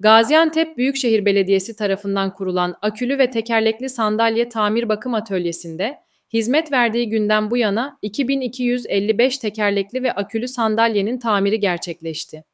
Gaziantep Büyükşehir Belediyesi tarafından kurulan akülü ve tekerlekli sandalye tamir bakım atölyesinde hizmet verdiği günden bu yana 2255 tekerlekli ve akülü sandalyenin tamiri gerçekleşti.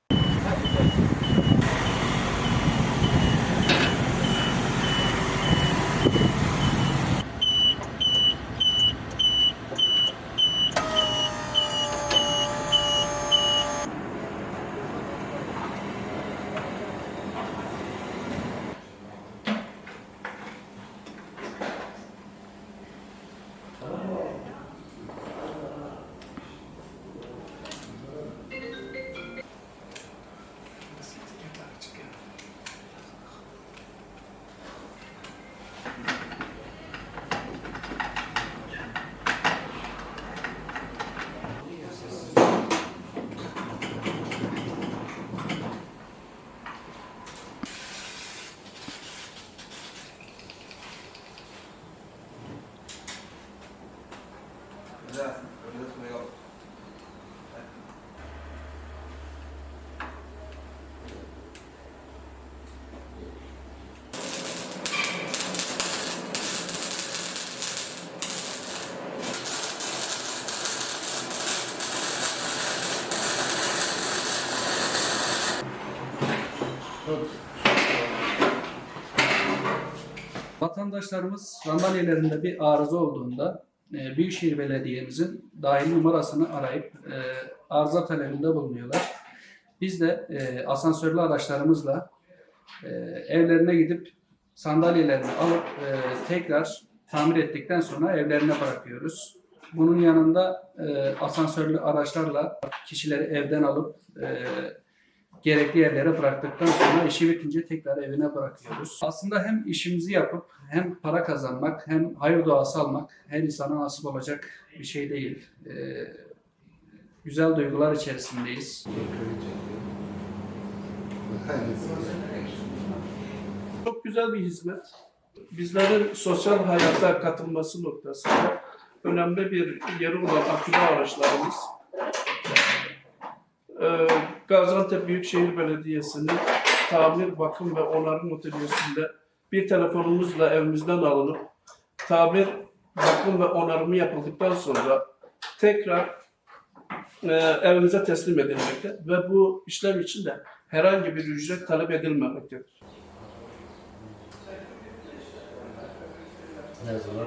Vatandaşlarımız sandalyelerinde bir arıza olduğunda e, Büyükşehir Belediye'mizin dahil numarasını arayıp e, arıza talebinde bulunuyorlar. Biz de e, asansörlü araçlarımızla evlerine gidip sandalyelerini alıp tekrar tamir ettikten sonra evlerine bırakıyoruz. Bunun yanında asansörlü araçlarla kişileri evden alıp gerekli yerlere bıraktıktan sonra işi bitince tekrar evine bırakıyoruz. Aslında hem işimizi yapıp hem para kazanmak hem hayır duası almak her insana nasip olacak bir şey değil. Ee, güzel duygular içerisindeyiz. Çok güzel bir hizmet. Bizlerin sosyal hayata katılması noktasında önemli bir yeri olan akülü araçlarımız. Ee, Gaziantep Büyükşehir Belediyesi'nin tamir, bakım ve onarım atölyesinde bir telefonumuzla evimizden alınıp tamir, bakım ve onarımı yapıldıktan sonra tekrar e, evimize teslim edilmekte ve bu işlem için de herhangi bir ücret talep edilmemektedir. Ne zaman